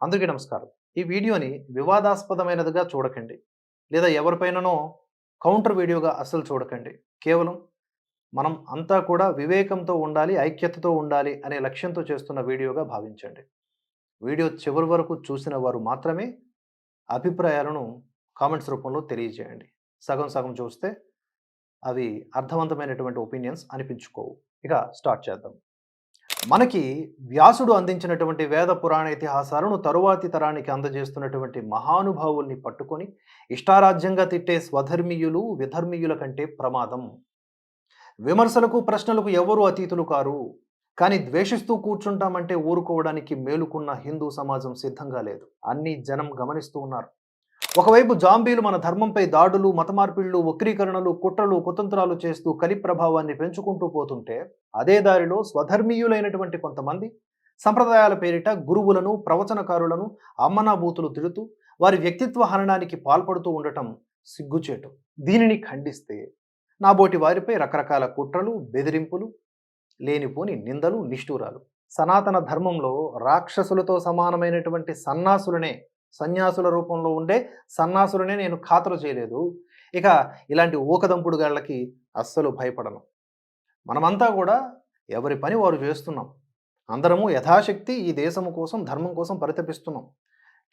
అందరికీ నమస్కారం. ఈ వీడియోని వివాదాస్పదమైనదిగా చూడకండి. లేదా ఎవరిపైననో కౌంటర్ వీడియోగా అస్సలు చూడకండి. కేవలం మనం అంతా కూడా వివేకంతో ఉండాలి ఐక్యతతో ఉండాలి అనే లక్ష్యంతో చేస్తున్న వీడియోగా భావించండి. వీడియో చివరి వరకు చూసిన వారు మాత్రమే అభిప్రాయాలను కామెంట్స్ రూపంలో తెలియజేయండి. సగం సగం చూస్తే అవి అర్థవంతమైనటువంటి ఒపీనియన్స్ అనిపించుకోవు. ఇక స్టార్ట్ చేద్దాం. మనకి వ్యాసుడు అందించినటువంటి వేద పురాణ ఇతిహాసాలను తరువాతి తరానికి అందజేస్తున్నటువంటి మహానుభావుల్ని పట్టుకొని ఇష్టారాజ్యంగా తిట్టే స్వధర్మీయులు విధర్మీయుల కంటే ప్రమాదం. విమర్శలకు ప్రశ్నలకు ఎవరు అతీతులు కారు? కానీ ద్వేషిస్తూ కూర్చుంటామంటే ఊరుకోవడానికి మేలుకున్న హిందూ సమాజం సిద్ధంగా లేదు. అన్ని జనం గమనిస్తూ ఉన్నారు. ఒకవైపు జాంబీలు మన ధర్మంపై దాడులు మతమార్పిళ్ళు వక్రీకరణలు కుట్రలు కుతంత్రాలు చేస్తూ కలి ప్రభావాన్ని పెంచుకుంటూ పోతుంటే అదే దారిలో స్వధర్మీయులైనటువంటి కొంతమంది సంప్రదాయాల పేరిట గురువులను ప్రవచనకారులను అమ్మనాభూతులు తిడుతూ వారి వ్యక్తిత్వ హననానికి పాల్పడుతూ ఉండటం సిగ్గుచేటు. దీనిని ఖండిస్తే నాబోటి వారిపై రకరకాల కుట్రలు బెదిరింపులు లేనిపోని నిందలు నిష్ఠూరాలు. సనాతన ధర్మంలో రాక్షసులతో సమానమైనటువంటి సన్నాసులనే సన్యాసుల రూపంలో ఉండే సన్నాసులనే నేను ఖాతరు చేయలేదు. ఇక ఇలాంటి ఊకదంపుడు గాళ్ళకి అస్సలు భయపడను. మనమంతా కూడా ఎవరి పని వారు చేస్తున్నాం. అందరము యథాశక్తి ఈ దేశము కోసం ధర్మం కోసం పరితపిస్తున్నాం.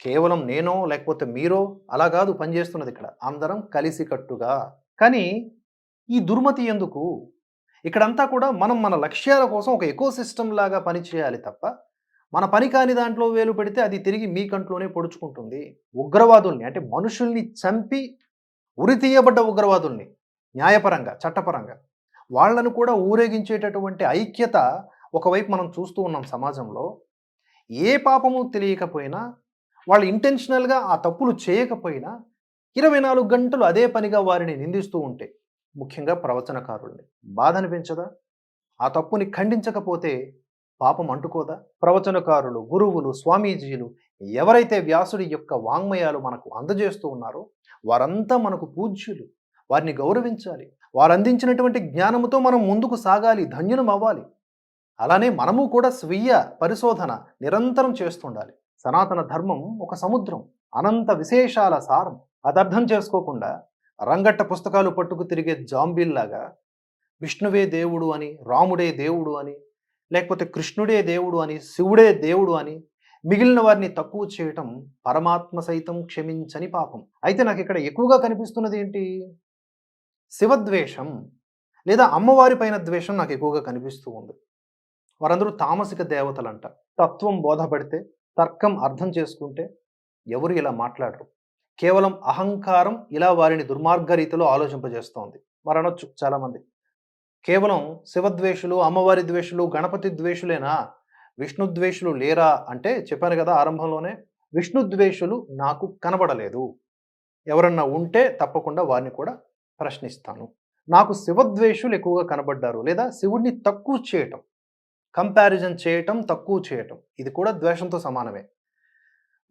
కేవలం నేనో లేకపోతే మీరో అలా కాదు పనిచేస్తున్నది ఇక్కడ. అందరం కలిసికట్టుగా. కానీ ఈ దుర్మతి ఎందుకు? ఇక్కడంతా కూడా మనం మన లక్ష్యాల కోసం ఒక ఎకో సిస్టమ్ లాగా పనిచేయాలి తప్ప మన పని కాని దాంట్లో వేలు పెడితే అది తిరిగి మీ కంట్లోనే పొడుచుకుంటుంది. ఉగ్రవాదుల్ని అంటే మనుషుల్ని చంపి ఉరి తీయబడ్డ ఉగ్రవాదుల్ని న్యాయపరంగా చట్టపరంగా వాళ్ళను కూడా ఊరేగించేటటువంటి ఐక్యత ఒకవైపు మనం చూస్తూ ఉన్నాం సమాజంలో. ఏ పాపము తెలియకపోయినా వాళ్ళు ఇంటెన్షనల్గా ఆ తప్పులు చేయకపోయినా ఇరవై నాలుగు గంటలు అదే పనిగా వారిని నిందిస్తూ ఉంటే ముఖ్యంగా ప్రవచనకారుల్ని. బాధ అనిపించదా? ఆ తప్పుని ఖండించకపోతే పాపం అంటుకోదా? ప్రవచనకారులు గురువులు స్వామీజీలు ఎవరైతే వ్యాసుడి యొక్క వాంగ్మయాలు మనకు అందజేస్తూ ఉన్నారో వారంతా మనకు పూజ్యులు. వారిని గౌరవించాలి. వారు అందించినటువంటి జ్ఞానముతో మనం ముందుకు సాగాలి ధన్యునం అవ్వాలి అలానే మనము కూడా స్వీయ పరిశోధన నిరంతరం చేస్తుండాలి. సనాతన ధర్మం ఒక సముద్రం అనంత విశేషాల సారం. అది అర్థం చేసుకోకుండా రంగట్ట పుస్తకాలు పట్టుకు తిరిగే జాంబీల్లాగా విష్ణువే దేవుడు అని రాముడే దేవుడు అని లేకపోతే కృష్ణుడే దేవుడు అని శివుడే దేవుడు అని మిగిలిన వారిని తక్కువ చేయటం పరమాత్మ సైతం క్షమించని పాపం. అయితే నాకు ఇక్కడ ఎక్కువగా కనిపిస్తున్నది ఏంటి? శివద్వేషం లేదా అమ్మవారి పైన ద్వేషం నాకు ఎక్కువగా కనిపిస్తూ ఉంది. వారందరూ తామసిక దేవతలంట. తత్వం బోధపడితే తర్కం అర్థం చేసుకుంటే ఎవరు ఇలా మాట్లాడరు. కేవలం అహంకారం ఇలా వారిని దుర్మార్గ రీతిలో ఆలోచింపజేస్తోంది. మరి చాలామంది. కేవలం శివద్వేషులు అమ్మవారి ద్వేషులు గణపతి ద్వేషులేనా? విష్ణు ద్వేషులు లేరా? అంటే చెప్పాను కదా ఆరంభంలోనే విష్ణు ద్వేషులు నాకు కనబడలేదు. ఎవరన్నా ఉంటే తప్పకుండా వారిని కూడా ప్రశ్నిస్తాను. నాకు శివద్వేషులు ఎక్కువగా కనబడ్డారు లేదా శివుడిని తక్కువ చేయటం కంపారిజన్ చేయటం తక్కువ చేయటం ఇది కూడా ద్వేషంతో సమానమే.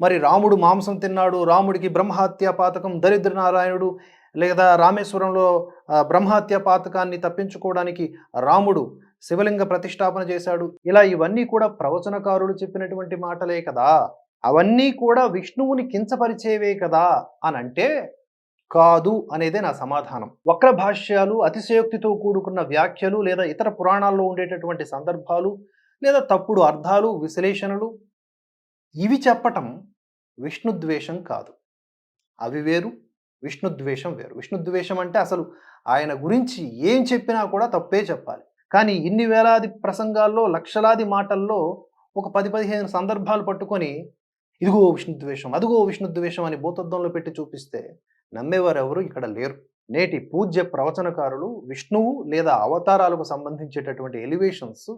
మరి రాముడు మాంసం తిన్నాడు రాముడికి బ్రహ్మహత్య పాతకం దరిద్ర నారాయణుడు లేదా రామేశ్వరంలో బ్రహ్మహత్య పాతకాన్ని తప్పించుకోవడానికి రాముడు శివలింగ ప్రతిష్టాపన చేశాడు. ఇలా ఇవన్నీ కూడా ప్రవచనకారుడు చెప్పినటువంటి మాటలే కదా. అవన్నీ కూడా విష్ణువుని కించపరిచేవే కదా అని అంటే కాదు అనేదే నా సమాధానం. వక్ర భాష్యాలు అతిశయోక్తితో కూడుకున్న వ్యాఖ్యలు లేదా ఇతర పురాణాల్లో ఉండేటటువంటి సందర్భాలు లేదా తప్పుడు అర్థాలు విశ్లేషణలు ఇవి చెప్పటం విష్ణుద్వేషం కాదు. అవి వేరు విష్ణుద్వేషం వేరు. విష్ణుద్వేషం అంటే అసలు ఆయన గురించి ఏం చెప్పినా కూడా తప్పే చెప్పాలి. కానీ ఇన్ని వేలాది ప్రసంగాల్లో లక్షలాది మాటల్లో ఒక పది పదిహేను సందర్భాలు పట్టుకొని ఇదిగో విష్ణుద్వేషం అదిగో విష్ణుద్వేషం అని భూతద్వంలో పెట్టి చూపిస్తే నమ్మేవారు ఎవరు ఇక్కడ లేరు. నేటి పూజ్య ప్రవచనకారులు విష్ణువు లేదా అవతారాలకు సంబంధించేటటువంటి ఎలివేషన్స్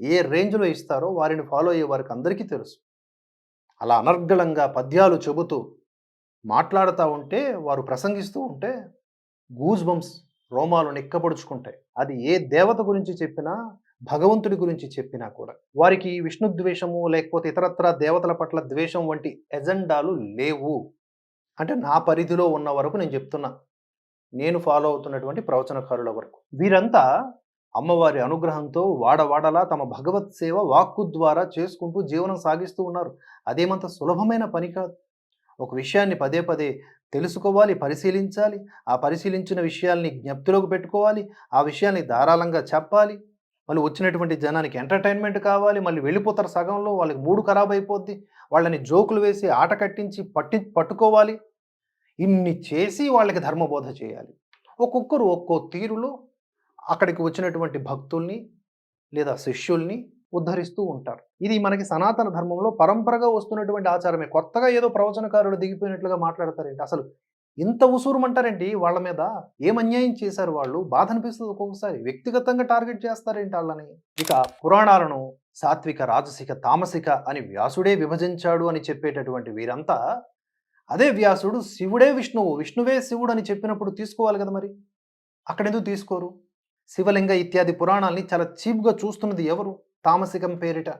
ఏ రేంజ్లో ఇస్తారో వారిని ఫాలో అయ్యే వారికి అందరికీ తెలుసు. అలా అనర్గళంగా పద్యాలు చెబుతూ మాట్లాడుతూ ఉంటే వారు ప్రసంగిస్తూ ఉంటే గూజ్ బంప్స్ రోమాలు నిక్కపొడుచుకుంటాయి అది ఏ దేవత గురించి చెప్పినా భగవంతుడి గురించి చెప్పినా కూడా. వారికి విష్ణు ద్వేషము లేకపోతే ఇతరత్ర దేవతల పట్ల ద్వేషం వంటి ఎజెండాలు లేవు. అంటే నా పరిధిలో ఉన్న వరకు నేను చెప్తున్నా. నేను ఫాలో అవుతున్నటువంటి ప్రవచనకారుల వరకు. వీరంతా అమ్మవారి అనుగ్రహంతో వాడవాడలా తమ భగవత్ సేవ వాక్కు ద్వారా చేసుకుంటూ జీవనం సాగిస్తూ ఉన్నారు. అదేమంత సులభమైన పని కాదు. ఒక విషయాన్ని పదే పదే తెలుసుకోవాలి పరిశీలించాలి. ఆ పరిశీలించిన విషయాల్ని జ్ఞప్తిలోకి పెట్టుకోవాలి. ఆ విషయాన్ని ధారాళంగా చెప్పాలి. మళ్ళీ వచ్చినటువంటి జనానికి ఎంటర్టైన్మెంట్ కావాలి. మళ్ళీ వెళ్ళిపోతారు సగంలో వాళ్ళకి మూడు ఖరాబ్ అయిపోద్ది. వాళ్ళని జోకులు వేసి ఆట కట్టించి పట్టి పట్టుకోవాలి. ఇన్ని చేసి వాళ్ళకి ధర్మబోధ చేయాలి. ఒక్కొక్కరు ఒక్కో తీరులో అక్కడికి వచ్చినటువంటి భక్తుల్ని లేదా శిష్యుల్ని ఉద్ధరిస్తూ ఉంటారు. ఇది మనకి సనాతన ధర్మంలో పరంపరగా వస్తున్నటువంటి ఆచారమే. కొత్తగా ఏదో ప్రవచనకారుడు దిగిపోయినట్లుగా మాట్లాడతారేంటి? అసలు ఇంత ఉసూరుమంటారేంటి? వాళ్ళ మీద ఏం అన్యాయం చేశారు వాళ్ళు? బాధ అనిపిస్తుంది ఒక్కొక్కసారి. వ్యక్తిగతంగా టార్గెట్ చేస్తారేంటి వాళ్ళని? ఇక పురాణాలను సాత్విక రాజసిక తామసిక అని వ్యాసుడే విభజించాడు అని చెప్పేటటువంటి వీరంతా అదే వ్యాసుడు శివుడే విష్ణువు. విష్ణువే శివుడు అని చెప్పినప్పుడు తీసుకోవాలి కదా మరి? అక్కడెందుకు తీసుకోరు? శివలింగ ఇత్యాది పురాణాల్ని చాలా చీప్గా చూస్తున్నది ఎవరు? తామసికం పేరిట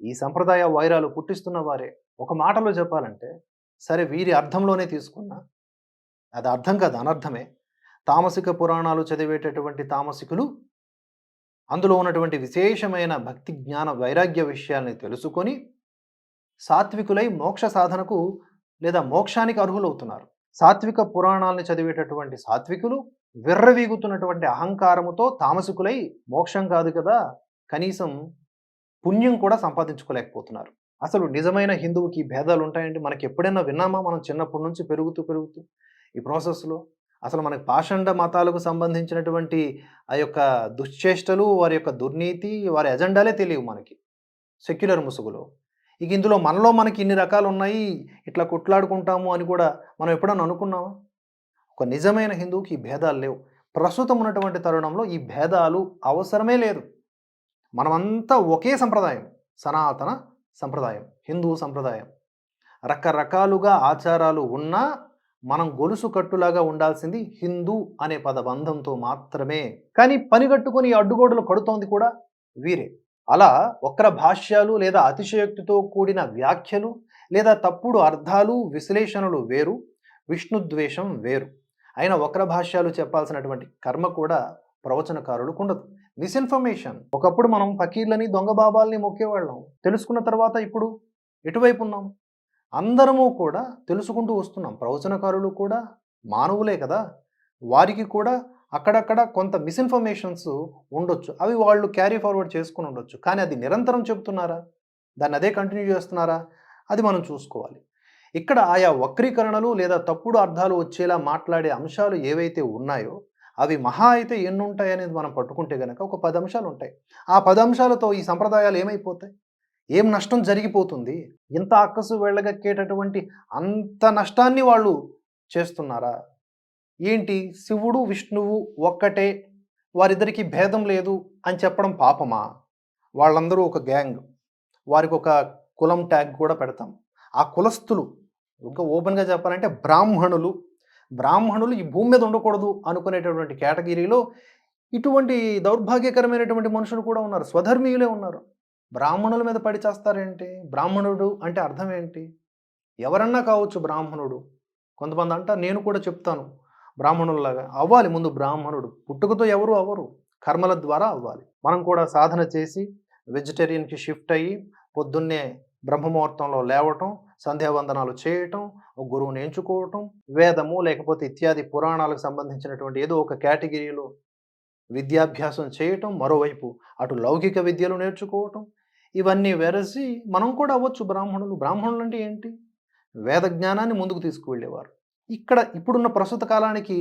ఈ సంప్రదాయ వైరాలు పుట్టిస్తున్న వారే. ఒక మాటలో చెప్పాలంటే సరే వీరి అర్థంలోనే తీసుకున్నా అది అర్థం కాదు అనర్థమే. తామసిక పురాణాలు చదివేటటువంటి తామసికులు అందులో ఉన్నటువంటి విశేషమైన భక్తి జ్ఞాన వైరాగ్య విషయాల్ని తెలుసుకొని సాత్వికులై మోక్ష సాధనకు లేదా మోక్షానికి అర్హులవుతున్నారు. సాత్విక పురాణాలని చదివేటటువంటి సాత్వికులు విర్రవీగుతున్నటువంటి అహంకారముతో తామసికులై మోక్షం కాదు కదా కనీసం పుణ్యం కూడా సంపాదించుకోలేకపోతున్నారు. అసలు నిజమైన హిందువుకి భేదాలు ఉంటాయండి? మనకి ఎప్పుడైనా విన్నామా? మనం చిన్నప్పటి నుంచి పెరుగుతూ పెరుగుతూ ఈ ప్రాసెస్లో. అసలు మనకి పాషండ మతాలకు సంబంధించినటువంటి ఆ యొక్క దుశ్చేష్టలు వారి యొక్క దుర్నీతి వారి ఎజెండాలే తెలియవు మనకి. సెక్యులర్ ముసుగులో. ఇక ఇందులో మనలో మనకి ఇన్ని రకాలు ఉన్నాయి ఇట్లా కొట్లాడుకుంటాము అని కూడా మనం ఎప్పుడన్నా అనుకున్నామా ఒక నిజమైన హిందువుకి ఈ భేదాలు లేవు. ప్రస్తుతం ఉన్నటువంటి తరుణంలో ఈ భేదాలు అవసరమే లేదు. మనమంతా ఒకే సంప్రదాయం సనాతన సంప్రదాయం హిందూ సంప్రదాయం. రకరకాలుగా ఆచారాలు ఉన్నా మనం గొలుసు కట్టులాగా ఉండాల్సింది హిందూ అనే పదబంధంతో మాత్రమే. కానీ పని కట్టుకొని ఈ అడ్డుగోడలు కడుతోంది కూడా వీరే. అలా వక్ర భాష్యాలు లేదా అతిశయోక్తితో కూడిన వ్యాఖ్యలు లేదా తప్పుడు అర్థాలు విశ్లేషణలు వేరు విష్ణుద్వేషం వేరు. అయినా వక్ర భాష్యాలు చెప్పాల్సినటువంటి కర్మ కూడా ప్రవచనకారులకు ఉండదు. మిస్ఇన్ఫర్మేషన్ ఒకప్పుడు మనం ఫకీర్లని దొంగ బాబాల్ని మొక్కేవాళ్ళం. తెలుసుకున్న తర్వాత ఇప్పుడు ఎటువైపు ఉన్నాం? అందరము కూడా తెలుసుకుంటూ వస్తున్నాం. ప్రవచనకారులు కూడా మానవులే కదా? వారికి కూడా అక్కడక్కడ కొంత మిస్ఇన్ఫర్మేషన్స్ ఉండొచ్చు. అవి వాళ్ళు క్యారీ ఫార్వర్డ్ చేసుకుని ఉండొచ్చు. కానీ అది నిరంతరం చెప్తున్నారా దాన్ని అదే కంటిన్యూ చేస్తున్నారా? అది మనం చూసుకోవాలి. ఇక్కడ ఆయా వక్రీకరణలు లేదా తప్పుడు అర్థాలు వచ్చేలా మాట్లాడే అంశాలు ఏవైతే ఉన్నాయో అవి మహా అయితే ఎన్ని ఉంటాయి అనేది మనం పట్టుకుంటే కనుక ఒక పది అంశాలు ఉంటాయి. ఆ పది అంశాలతో ఈ సంప్రదాయాలు ఏమైపోతాయి? ఏం నష్టం జరిగిపోతుంది? ఇంత అక్కసు వెళ్ళగక్కేటటువంటి అంత నష్టాన్ని వాళ్ళు చేస్తున్నారా? ఏంటి? శివుడు విష్ణువు ఒక్కటే వారిద్దరికీ భేదం లేదు అని చెప్పడం పాపమా? వాళ్ళందరూ ఒక గ్యాంగ్. వారికి ఒక కులం ట్యాగ్ కూడా పెడతాం. ఆ కులస్తులు ఇంకా ఓపెన్గా చెప్పాలంటే బ్రాహ్మణులు బ్రాహ్మణులు ఈ భూమి మీద ఉండకూడదు అనుకునేటటువంటి కేటగిరీలో ఇటువంటి దౌర్భాగ్యకరమైనటువంటి మనుషులు కూడా ఉన్నారు. స్వధర్మీయులే ఉన్నారు. బ్రాహ్మణుల మీద పడి చేస్తారేంటి? బ్రాహ్మణుడు అంటే అర్థం ఏంటి? ఎవరన్నా కావచ్చు బ్రాహ్మణుడు. కొంతమంది అంట నేను కూడా చెప్తాను బ్రాహ్మణుల్లాగా అవ్వాలి ముందు బ్రాహ్మణుడు. పుట్టుకతో ఎవరు అవ్వరు. కర్మల ద్వారా అవ్వాలి. మనం కూడా సాధన చేసి వెజిటేరియన్కి షిఫ్ట్ అయ్యి పొద్దున్నే బ్రహ్మముహూర్తంలో లేవటం సంధ్యావందనాలు చేయటం ఒక గురువుని ఎంచుకోవటం వేదము లేకపోతే ఇత్యాది పురాణాలకు సంబంధించినటువంటి ఏదో ఒక కేటగిరీలో విద్యాభ్యాసం చేయటం మరోవైపు అటు లౌకిక విద్యలు నేర్చుకోవటం ఇవన్నీ వెరసి మనం కూడా అవ్వచ్చు బ్రాహ్మణులు. బ్రాహ్మణులు అంటే ఏంటి? వేద జ్ఞానాన్ని ముందుకు తీసుకువెళ్ళేవారు. ఇక్కడ ఇప్పుడున్న ప్రస్తుత కాలానికి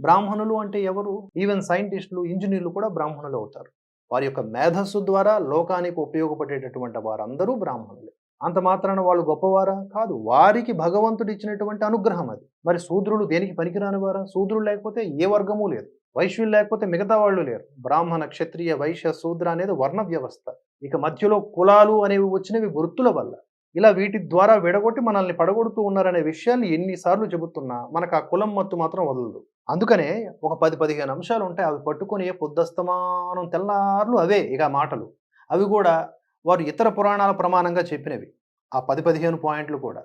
బ్రాహ్మణులు అంటే ఎవరు? ఈవెన్ సైంటిస్టులు ఇంజనీర్లు కూడా బ్రాహ్మణులు అవుతారు. వారి యొక్క మేధస్సు ద్వారా లోకానికి ఉపయోగపడేటటువంటి వారందరూ బ్రాహ్మణులే. అంత మాత్రాన వాళ్ళు గొప్పవారా? కాదు. వారికి భగవంతుడు ఇచ్చినటువంటి అనుగ్రహం అది. మరి శూద్రులు దేనికి పనికిరాని వారా? శూద్రులు లేకపోతే ఏ వర్గము లేదు. వైశ్యులు లేకపోతే మిగతా వాళ్ళు లేరు. బ్రాహ్మణ క్షత్రియ వైశ్య శూద్ర అనేది వర్ణ వ్యవస్థ. ఇక మధ్యలో కులాలు అనేవి వచ్చినవి వృత్తుల వల్ల. ఇలా వీటి ద్వారా విడగొట్టి మనల్ని పడగొడుతూ ఉన్నారనే విషయాన్ని ఎన్నిసార్లు చెబుతున్నా మనకు ఆ కులం మత్తు మాత్రం వదలదు. అందుకనే ఒక పది పదిహేను అంశాలు ఉంటాయి అవి పట్టుకొని పొద్దస్తమానం తెల్లార్లు అవే ఇక మాటలు. అవి కూడా వారు ఇతర పురాణాల ప్రమాణంగా చెప్పినవి. ఆ పది పదిహేను పాయింట్లు కూడా.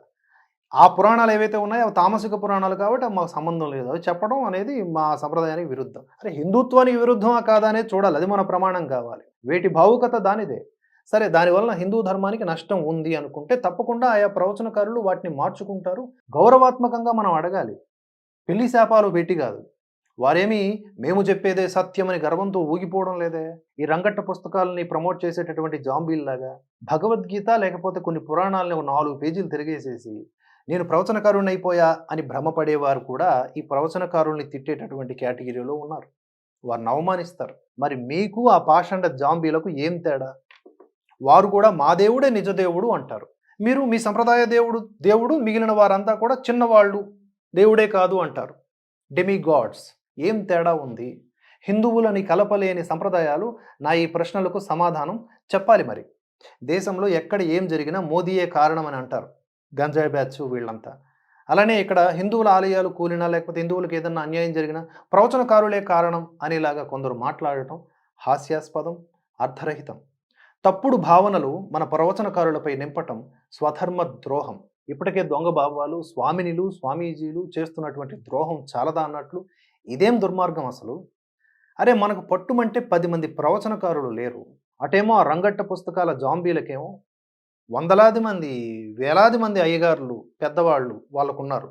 ఆ పురాణాలు ఏవైతే ఉన్నాయో అవి తామసిక పురాణాలు కాబట్టి మాకు సంబంధం లేదు. అవి చెప్పడం అనేది మా సంప్రదాయానికి విరుద్ధం. అరే హిందుత్వానికి విరుద్ధమా కాదా అనేది చూడాలి. అది మన ప్రమాణం కావాలి. వేటి భావుకత దానిదే. సరే దానివల్ల హిందూ ధర్మానికి నష్టం ఉంది అనుకుంటే తప్పకుండా ఆయా ప్రవచనకారులు వాటిని మార్చుకుంటారు. గౌరవాత్మకంగా మనం అడగాలి. పెళ్ళి శాపాలు పెట్టి కాదు. వారేమి మేము చెప్పేదే సత్యమని గర్వంతో ఊగిపోవడం లేదే? ఈ రంగట్ట పుస్తకాలని ప్రమోట్ చేసేటటువంటి జాంబీల్లాగా భగవద్గీత లేకపోతే కొన్ని పురాణాలని ఒక నాలుగు పేజీలు తిరిగేసేసి నేను ప్రవచనకారుని అయిపోయా అని భ్రమపడేవారు కూడా ఈ ప్రవచనకారుల్ని తిట్టేటటువంటి కేటగిరీలో ఉన్నారు. వారిని అవమానిస్తారు. మరి మీకు ఆ పాషండ జాంబీలకు ఏం తేడా? వారు కూడా మా దేవుడే నిజ దేవుడు అంటారు. మీరు మీ సంప్రదాయ దేవుడు దేవుడు మిగిలిన వారంతా కూడా చిన్నవాళ్ళు దేవుడే కాదు అంటారు. డెమి గాడ్స్ ఏం తేడా ఉంది? హిందువులని కలపలేని సంప్రదాయాలు నా ఈ ప్రశ్నలకు సమాధానం చెప్పాలి మరి. దేశంలో ఎక్కడ ఏం జరిగినా మోదీయే కారణం అని అంటారు గంజాయి బ్యాచ్ వీళ్ళంతా. అలానే ఇక్కడ హిందువుల ఆలయాలు కూలినా లేకపోతే హిందువులకు ఏదన్నా అన్యాయం జరిగినా ప్రవచనకారులే కారణం అనేలాగా కొందరు మాట్లాడటం హాస్యాస్పదం అర్థరహితం. తప్పుడు భావనలు మన ప్రవచనకారులపై నింపటం స్వధర్మ ద్రోహం. ఇప్పటికే దొంగ భావాలు స్వామినిలు స్వామీజీలు చేస్తున్నటువంటి ద్రోహం చాలదా అన్నట్లు ఇదేం దుర్మార్గం అసలు? అరే మనకు పట్టుమంటే పది మంది ప్రవచనకారులు లేరు. అటేమో ఆ రంగట్ట పుస్తకాల జాంబీలకేమో వందలాది మంది వేలాది మంది అయ్యగారులు పెద్దవాళ్ళు వాళ్ళకున్నారు.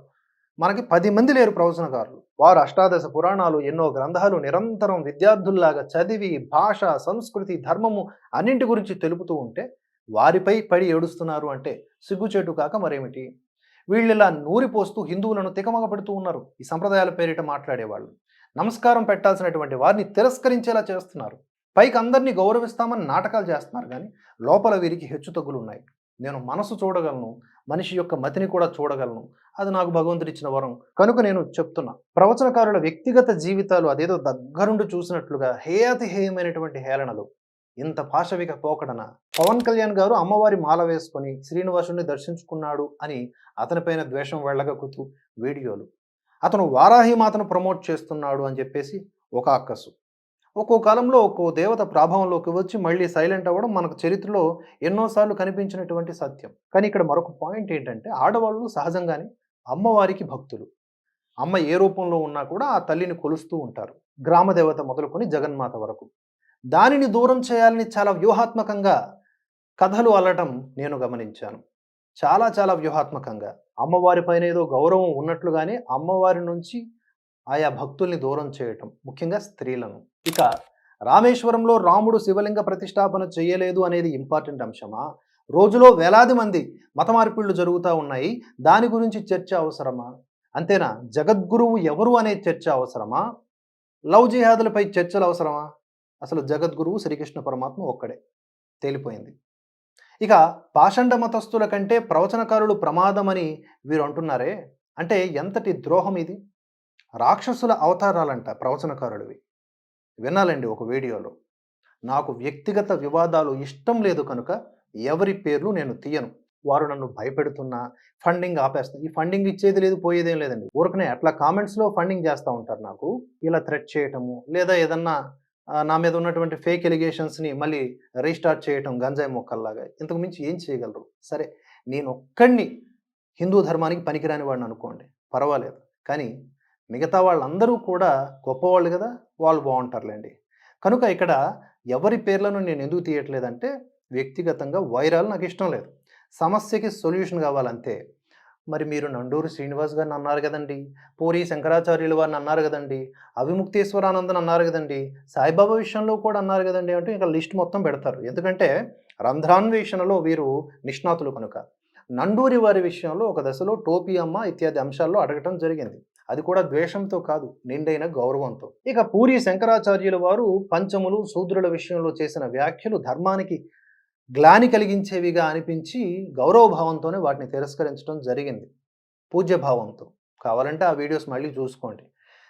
మనకి పది మంది లేరు ప్రవచనకారులు. వారు అష్టాదశ పురాణాలు ఎన్నో గ్రంథాలు నిరంతరం విద్యార్థుల్లాగా చదివి భాష సంస్కృతి ధర్మము అన్నింటి గురించి తెలుపుతూ ఉంటే వారిపై పడి ఏడుస్తున్నారు అంటే సిగ్గుచేటు కాక మరేమిటి? వీళ్ళు ఇలా నూరిపోస్తూ హిందువులను తికమగ పెడుతూ ఉన్నారు. ఈ సంప్రదాయాల పేరిట మాట్లాడేవాళ్ళు. నమస్కారం పెట్టాల్సినటువంటి వారిని తిరస్కరించేలా చేస్తున్నారు. పైకి అందరినీ గౌరవిస్తామని నాటకాలు చేస్తున్నారు కానీ లోపల వీరికి హెచ్చుతగ్గులు ఉన్నాయి నేను మనసు చూడగలను మనిషి యొక్క మతిని కూడా చూడగలను. అది నాకు భగవంతుడు ఇచ్చిన వరం. కనుక నేను చెప్తున్నా ప్రవచనకారుల వ్యక్తిగత జీవితాలు అదేదో దగ్గరుండి చూసినట్లుగా హేయాతిహేయమైనటువంటి హేళనలు. ఇంత పాశవిక పోకడన పవన్ కళ్యాణ్ గారు అమ్మవారి మాల వేసుకొని శ్రీనివాసుని దర్శించుకున్నాడు అని అతనిపైన ద్వేషం వెళ్ళగక్కుతూ వీడియోలు. అతను వారాహి మాతను ప్రమోట్ చేస్తున్నాడు అని చెప్పేసి ఒక అక్కసు. ఒక్కో కాలంలో ఒక్కో దేవత ప్రాభవంలోకి వచ్చి మళ్ళీ సైలెంట్ అవ్వడం మనకు చరిత్రలో ఎన్నోసార్లు కనిపించినటువంటి సత్యం. కానీ ఇక్కడ మరొక పాయింట్ ఏంటంటే ఆడవాళ్ళు సహజంగానే అమ్మవారికి భక్తులు. అమ్మ ఏ రూపంలో ఉన్నా కూడా ఆ తల్లిని కొలుస్తూ ఉంటారు. గ్రామ దేవత మొదలుకొని జగన్మాత వరకు. దానిని దూరం చేయాలని చాలా వ్యూహాత్మకంగా కథలు అల్లటం నేను గమనించాను. చాలా చాలా వ్యూహాత్మకంగా. అమ్మవారి పైన ఏదో గౌరవం ఉన్నట్లుగానే అమ్మవారి నుంచి ఆయా భక్తుల్ని దూరం చేయటం ముఖ్యంగా స్త్రీలను. ఇక రామేశ్వరంలో రాముడు శివలింగ ప్రతిష్టాపన చేయలేదు అనేది ఇంపార్టెంట్ అంశమా? రోజులో వేలాది మంది మత మార్పిళ్ళు జరుగుతూ ఉన్నాయి. దాని గురించి చర్చ అవసరమా? అంతేనా? జగద్గురువు ఎవరు అనే చర్చ అవసరమా? లవ్ జిహాదులపై చర్చలు అవసరమా? అసలు జగద్గురువు శ్రీకృష్ణ పరమాత్మ ఒక్కడే. తేలిపోయింది. ఇక పాషండ మతస్థుల కంటే ప్రవచనకారులు ప్రమాదమని వీరు అంటున్నారే అంటే ఎంతటి ద్రోహం ఇది? రాక్షసుల అవతారాలంట ప్రవచనకారుడివి. వినాలండి ఒక వీడియోలో. నాకు వ్యక్తిగత వివాదాలు ఇష్టం లేదు కనుక ఎవరి పేర్లు నేను తీయను. వారు నన్ను భయపెడుతున్నా ఫండింగ్ ఆపేస్తున్నా. ఈ ఫండింగ్ ఇచ్చేది లేదు పోయేదేం లేదండి. ఊరకనే అట్లా కామెంట్స్లో ఫండింగ్ చేస్తూ ఉంటారు నాకు. ఇలా థ్రెట్ చేయటము లేదా ఏదన్నా నా మీద ఉన్నటువంటి ఫేక్ ఎలిగేషన్స్ని మళ్ళీ రీస్టార్ట్ చేయటం గంజాయి మొక్కల్లాగా. ఇంతకు మించి ఏం చేయగలరు? సరే నేను ఒక్కడిని హిందూ ధర్మానికి పనికిరాని వాడిని అనుకోండి. పర్వాలేదు. కానీ మిగతా వాళ్ళందరూ కూడా గొప్పవాళ్ళు కదా వాళ్ళు బాగుంటారులేండి. కనుక ఇక్కడ ఎవరి పేర్లను నేను ఎందుకు తీయట్లేదంటే వ్యక్తిగతంగా వైరాలు నాకు ఇష్టం లేదు. సమస్యకి సొల్యూషన్ కావాలంతే మరి మీరు నండూరు శ్రీనివాస్ గారిని అన్నారు కదండి పూరి శంకరాచార్యులు వారిని అన్నారు కదండి అవిముక్తేశ్వరానందని అన్నారు కదండి సాయిబాబా విషయంలో కూడా అన్నారు కదండి అంటే ఇంకా లిస్ట్ మొత్తం పెడతారు. ఎందుకంటే రంధ్రాన్వేషణలో వీరు నిష్ణాతులు కనుక. నండూరి వారి విషయంలో ఒక దశలో టోపీ అమ్మ ఇత్యాది అంశాల్లో అడగటం జరిగింది. అది కూడా ద్వేషంతో కాదు నిండైన గౌరవంతో. ఇక పూరి శంకరాచార్యుల వారు పంచములు శూద్రుల విషయంలో చేసిన వ్యాఖ్యలు ధర్మానికి గ్లాని కలిగించేవిగా అనిపించి గౌరవభావంతోనే వాటిని తిరస్కరించడం జరిగింది. పూజ్యభావంతో. కావాలంటే ఆ వీడియోస్ మళ్ళీ చూసుకోండి.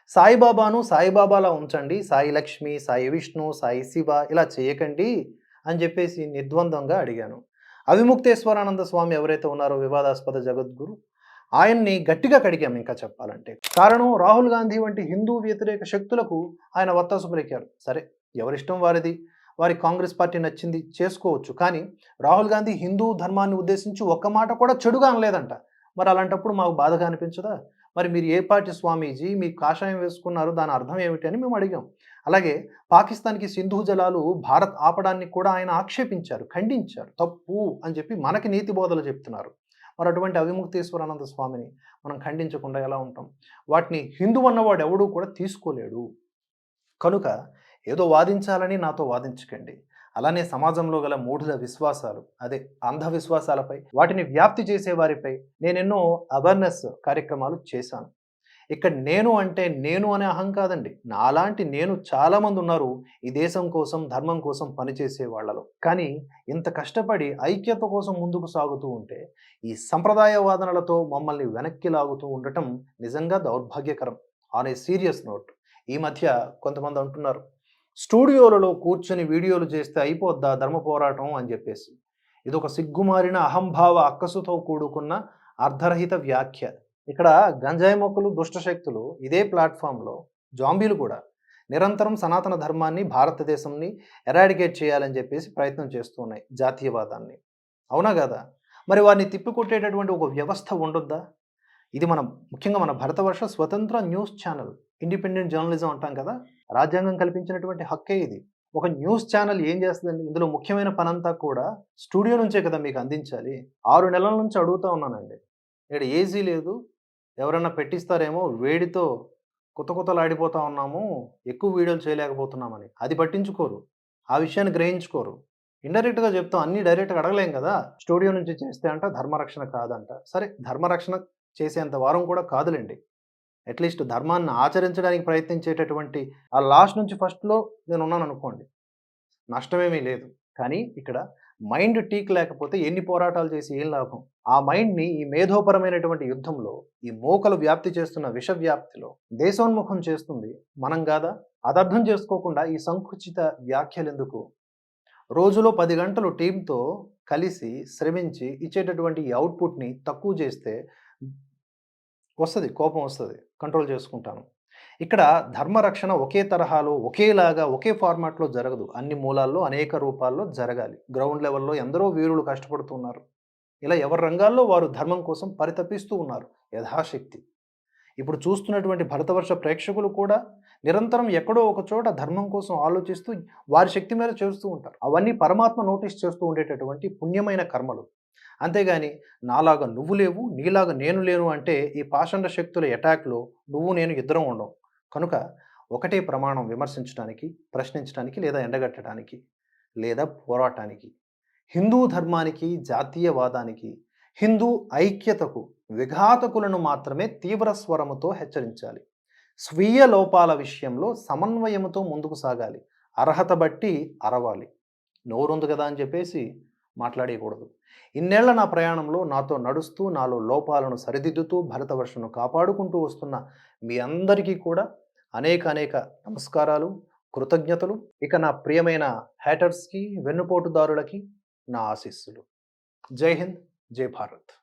సాయిబాబాను సాయిబాబాలా ఉంచండి. సాయి లక్ష్మి సాయి విష్ణు సాయి శివ ఇలా చేయకండి అని చెప్పేసి నిర్ద్వందంగా అడిగాను. అవిముక్తేశ్వరానంద స్వామి ఎవరైతే ఉన్నారో వివాదాస్పద జగద్గురు ఆయన్ని గట్టిగా కడిగాం ఇంకా చెప్పాలంటే. కారణం రాహుల్ గాంధీ వంటి హిందూ వ్యతిరేక శక్తులకు ఆయన వత్తాసు పలికారు. సరే ఎవరిష్టం వారిది? వారి కాంగ్రెస్ పార్టీ నచ్చింది చేసుకోవచ్చు. కానీ రాహుల్ గాంధీ హిందూ ధర్మాన్ని ఉద్దేశించి ఒక్క మాట కూడా చెడుగా అనలేదంట. మరి అలాంటప్పుడు మాకు బాధగా అనిపించదా? మరి మీరు ఏ పార్టీ స్వామీజీ? మీరు కాషాయం వేసుకున్నారు. దాని అర్థం ఏమిటి అని మేము అడిగాం. అలాగే పాకిస్తాన్కి సింధు జలాలు భారత్ ఆపడాన్ని కూడా ఆయన ఆక్షేపించారు. ఖండించారు. తప్పు అని చెప్పి మనకి నీతి బోధలు చెప్తున్నారు. మరి అటువంటి అవిముక్తేశ్వరానంద స్వామిని మనం ఖండించకుండా ఎలా ఉంటాం? వాటిని హిందూ అన్నవాడు ఎవడూ కూడా తీసుకోలేడు. కనుక ఏదో వాదించాలని నాతో వాదించకండి. అలానే సమాజంలో గల మూఢుల విశ్వాసాలు అదే అంధవిశ్వాసాలపై వాటిని వ్యాప్తి చేసే వారిపై నేనెన్నో అవేర్నెస్ కార్యక్రమాలు చేశాను. ఇక్కడ నేను అంటే నేను అనే అహం కాదండి. నాలాంటి నేను చాలామంది ఉన్నారు ఈ దేశం కోసం ధర్మం కోసం పనిచేసే వాళ్ళలో. కానీ ఇంత కష్టపడి ఐక్యత కోసం ముందుకు సాగుతూ ఉంటే ఈ సంప్రదాయ వాదనలతో మమ్మల్ని వెనక్కి లాగుతూ ఉండటం నిజంగా దౌర్భాగ్యకరం. ఆన్ ఏ సీరియస్ నోట్ ఈ మధ్య కొంతమంది అంటున్నారు స్టూడియోలలో కూర్చొని వీడియోలు చేస్తే అయిపోద్దా ధర్మ పోరాటం అని చెప్పేసి. ఇది ఒక సిగ్గుమారిన అహంభావ అక్కసుతో కూడుకున్న అర్ధరహిత వ్యాఖ్య. ఇక్కడ గంజాయి మొక్కలు దుష్టశక్తులు ఇదే ప్లాట్ఫామ్లో జాంబీలు కూడా నిరంతరం సనాతన ధర్మాన్ని భారతదేశంని ఎరాడికేట్ చేయాలని చెప్పేసి ప్రయత్నం చేస్తూ ఉన్నాయి జాతీయవాదాన్ని. అవునా కదా? మరి వారిని తిప్పికొట్టేటటువంటి ఒక వ్యవస్థ ఉండొద్దా? ఇది మన ముఖ్యంగా మన భరతవర్ష స్వతంత్ర న్యూస్ ఛానల్ ఇండిపెండెంట్ జర్నలిజం అంటాం కదా? రాజ్యాంగం కల్పించినటువంటి హక్కే ఇది. ఒక న్యూస్ ఛానల్ ఏం చేస్తుందండి? ఇందులో ముఖ్యమైన పనంతా కూడా స్టూడియో నుంచే కదా మీకు అందించాలి. ఆరు నెలల నుంచి అడుగుతా ఉన్నానండి. ఇక్కడ ఏజీ లేదు. ఎవరైనా పెట్టిస్తారేమో వేడితో కొత్త కొత్తలు ఆడిపోతా ఉన్నాము. ఎక్కువ వీడియోలు చేయలేకపోతున్నామని. అది పట్టించుకోరు. ఆ విషయాన్ని గ్రహించుకోరు. ఇండైరెక్ట్గా చెప్తాం అన్ని డైరెక్ట్గా అడగలేం కదా? స్టూడియో నుంచి చేస్తే అంట ధర్మరక్షణ కాదంట. సరే ధర్మరక్షణ చేసేంత వారం కూడా కాదులేండి. అట్లీస్ట్ ధర్మాన్ని ఆచరించడానికి ప్రయత్నించేటటువంటి ఆ లాస్ట్ నుంచి ఫస్ట్లో నేను ఉన్నాను అనుకోండి. నష్టమేమీ లేదు. కానీ ఇక్కడ మైండ్ టీక్ లేకపోతే ఎన్ని పోరాటాలు చేసి ఏం లాభం? ఆ మైండ్ని ఈ మేధోపరమైనటువంటి యుద్ధంలో ఈ మోకలు వ్యాప్తి చేస్తున్న విష వ్యాప్తిలో దేశోన్ముఖం చేస్తుంది. మనం కాదా? అదర్థం చేసుకోకుండా ఈ సంకుచిత వ్యాఖ్యలు ఎందుకు రోజులో పది గంటలు టీంతో కలిసి శ్రమించి ఇచ్చేటటువంటి ఈ అవుట్పుట్ని తక్కువ చేస్తే వస్తుంది కోపం వస్తుంది కంట్రోల్ చేసుకుంటాను. ఇక్కడ ధర్మరక్షణ ఒకే తరహాలో ఒకేలాగా ఒకే ఫార్మాట్లో జరగదు. అన్ని మూలాల్లో అనేక రూపాల్లో జరగాలి. గ్రౌండ్ లెవెల్లో ఎందరో వీరులు కష్టపడుతున్నారు. ఇలా ఎవరి రంగాల్లో వారు ధర్మం కోసం పరితపిస్తూ ఉన్నారు. యథాశక్తి. ఇప్పుడు చూస్తున్నటువంటి భరతవర్ష ప్రేక్షకులు కూడా నిరంతరం ఎక్కడో ఒక చోట ధర్మం కోసం ఆలోచిస్తూ వారి శక్తి మీద చేస్తూ ఉంటారు. అవన్నీ పరమాత్మ నోటీస్ చేస్తూ ఉండేటటువంటి పుణ్యమైన కర్మలు. అంతేగాని నాలాగా నువ్వు లేవు నీలాగా నేను లేను అంటే ఈ పాషండ శక్తుల అటాక్లో నువ్వు నేను ఇద్దరం ఉండవు కనుక ఒకటే ప్రమాణం విమర్శించడానికి ప్రశ్నించడానికి లేదా ఎండగట్టడానికి లేదా పోరాటానికి హిందూ ధర్మానికి జాతీయవాదానికి హిందూ ఐక్యతకు విఘాతకులను మాత్రమే తీవ్ర స్వరముతో హెచ్చరించాలి. స్వీయ లోపాల విషయంలో సమన్వయముతో ముందుకు సాగాలి. అర్హత బట్టి అరవాలి. నోరుంది కదా అని చెప్పేసి మాట్లాడేయకూడదు. ఇన్నేళ్ళ నా ప్రయాణంలో నాతో నడుస్తూ నాలో లోపాలను సరిదిద్దుతూ భరతవర్షను కాపాడుకుంటూ వస్తున్న మీ అందరికీ కూడా అనేక అనేక నమస్కారాలు కృతజ్ఞతలు. ఇక నా ప్రియమైన హ్యాటర్స్కి వెన్నుపోటుదారులకి నా ఆశీస్సులు. జై హింద్ జై భారత్.